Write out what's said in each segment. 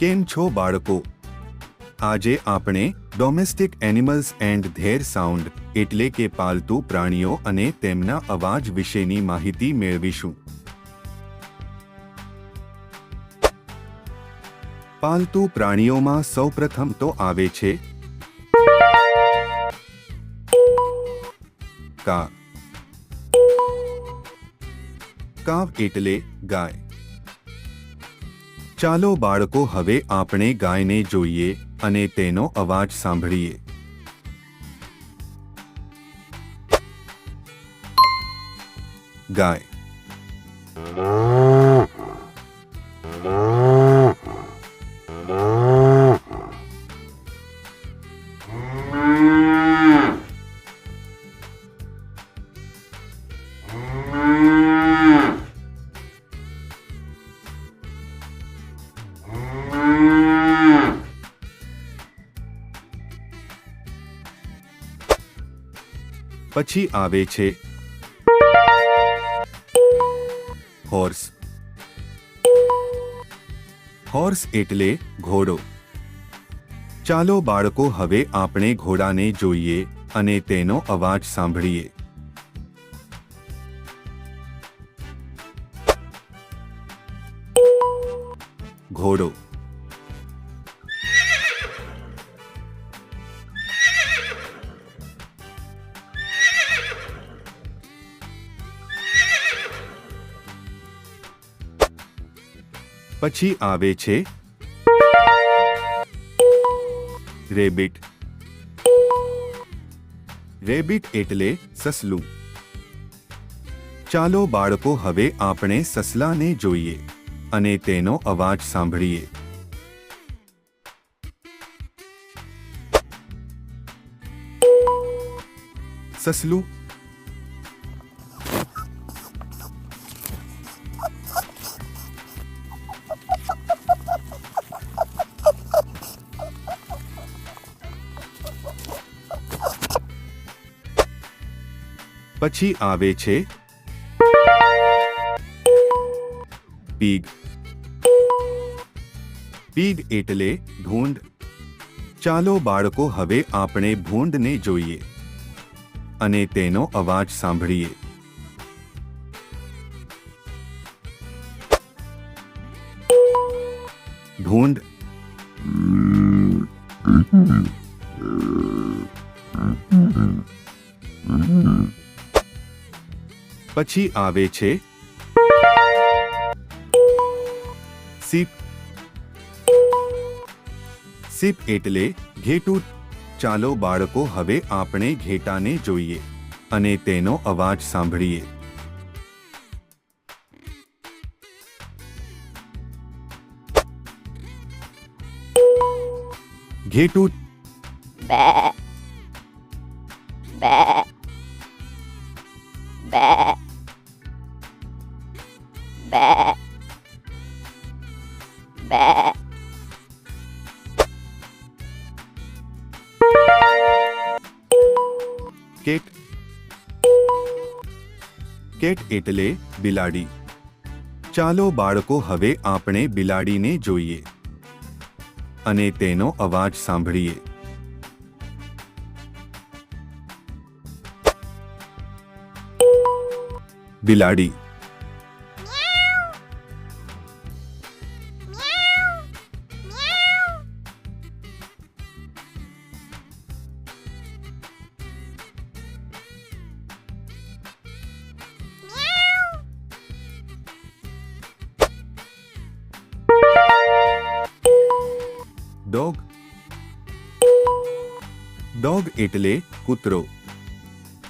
કેમ છો બાળકો? આજે આપણે domestic animals and their sound એટલે કે પાલતુ પ્રાણીઓ અને તેમના અવાજ વિશેની માહિતી મેળવીશું. પાલતુ પ્રાણીઓમાં સૌપ્રથમ તો આવે છે કા. કાવ એટલે ગાય. ચાલો બાળકો હવે આપણે ગાયને જોઈએ અને તેનો અવાજ સાંભળીએ. ગાય. પછી આવે છે. હોર્સ હોર્સ એટલે ઘોડો. ચાલો બાળકો, હવે આપણે ઘોડાને જોઈએ અને તેનો અવાજ સાંભળીએ. ઘોડો. પછી આવે છે રેબિટ. રેબિટ એટલે સસલું. ચાલો બાળકો હવે આપણે સસલાને જોઈએ અને તેનો અવાજ સાંભળીએ. સસલું પછી આવે છે પીગ. પીગ એટલે ભૂંડ. ચાલો બાળકો હવે આપણે ભૂંડને જોઈએ અને તેનો અવાજ સાંભળીએ. ભૂંડ. પછી આવે છે સીપ સીપ એટલે ઘેટું. ચાલો બાળકો હવે આપણે ઘેટાને જોઈએ અને તેનો અવાજ સાંભળીએ. ઘેટું. બે. બે. Bäh. Bäh. Bäh. Cat cat એટલે બિલાડી ચાલો બાળકો હવે આપણે બિલાડીને જોઈએ અને તેનો અવાજ સાંભળીએ બિલાડી ડોગ એટલે કૂતરો.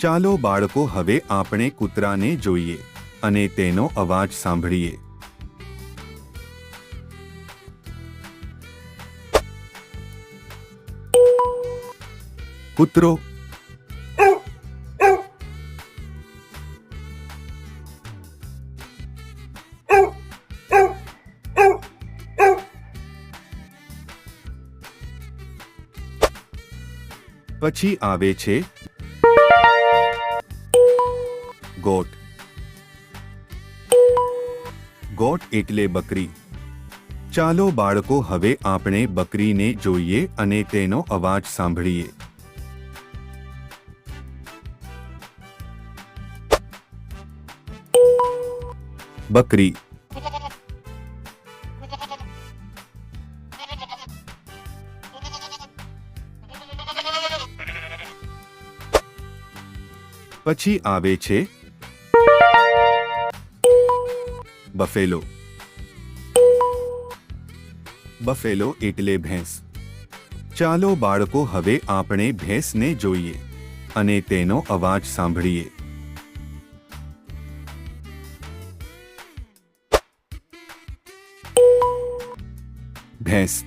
ચાલો બાળકો હવે આપણે કૂતરાને જોઈએ અને તેનો અવાજ સાંભળીએ. કૂતરો પછી આવે છે ગોટ. ગોટ એટલે બકરી. ચાલો બાળકો, હવે આપણે બકરીને જોઈએ અને તેનો અવાજ સાંભળીએ. બકરી. પછી આવે છે બફેલો. બફેલો એટલે ભેંસ. ચાલો બાળકો હવે આપણે ભેંસને જોઈએ અને તેનો અવાજ સાંભળીએ. ભેંસ.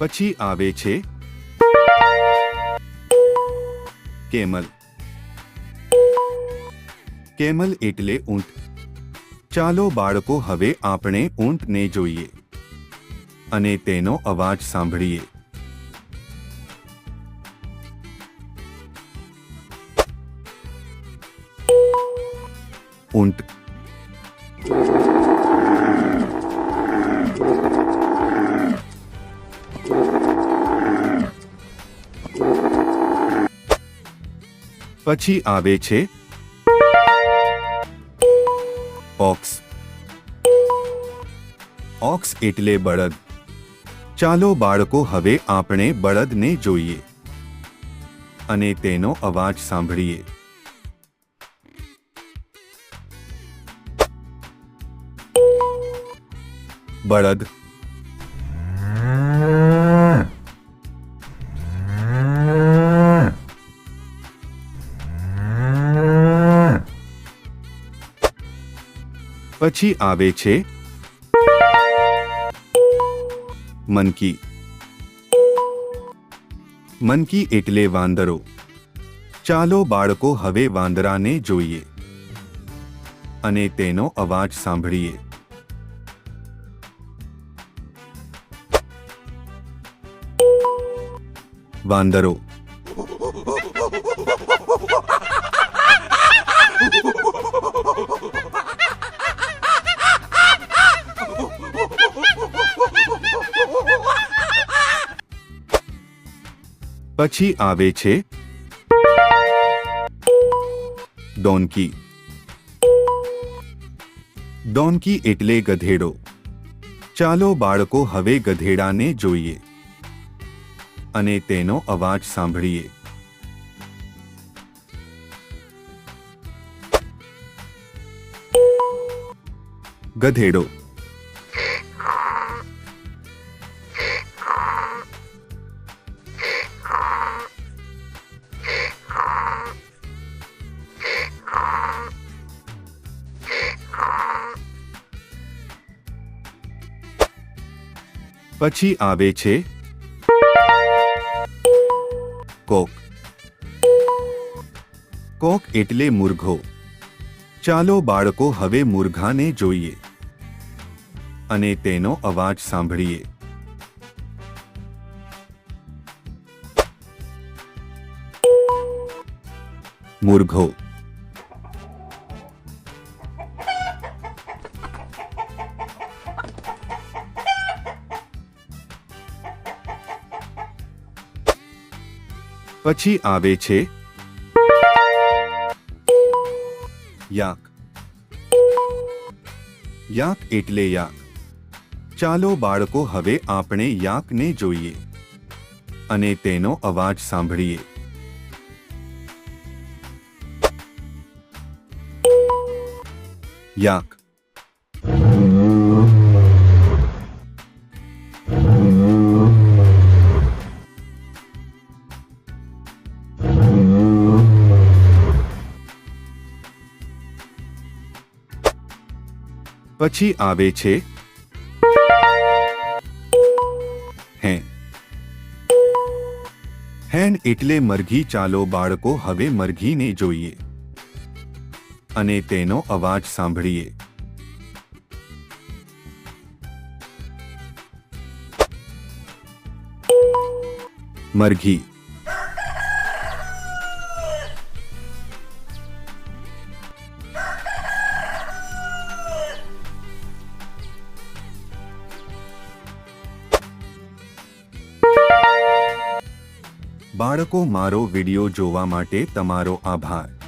પછી આવે છે કેમલ. કેમલ એટલે ઊંટ. ચાલો બાળકો, હવે આપણે ઊંટને જોઈએ અને તેનો અવાજ સાંભળીએ. ઊંટ. પછી આવે છે ઓક્સ. ઓક્સ એટલે બળદ. ચાલો બાળકો, હવે આપણે બળદને જોઈએ અને તેનો અવાજ સાંભળીએ. બળદ. પછી આવે છે મનકી. મનકી એટલે વાંદરો. ચાલો બાળકો હવે વાંદરાને જોઈએ. અને તેનો અવાજ સાંભળીએ. વાંદરો. પછી આવે છે ડોન્કી. ડોન્કી એટલે ગધેડો. ચાલો બાળકો હવે ગધેડાને જોઈએ અને તેનો અવાજ સાંભળીએ. ગધેડો. પછી આવે છે કોક. કોક એટલે મુરઘો. ચાલો બાળકો હવે મુરઘાને જોઈએ. અને તેનો અવાજ સાંભળીએ. મુર્ઘો. પછી આવે છે યાક. યાક એટલે યાક. ચાલો બાળકો હવે આપણે યાકને જોઈએ અને તેનો અવાજ સાંભળીએ. યાક. પછી આવે છે હેન હેન એટલે મરઘી ચાલો બાળકો હવે મરઘીને જોઈએ. અને તેનો અવાજ સાંભળીએ. મરઘી. બાળકો મારો વિડિયો જોવા માટે તમારો આભાર.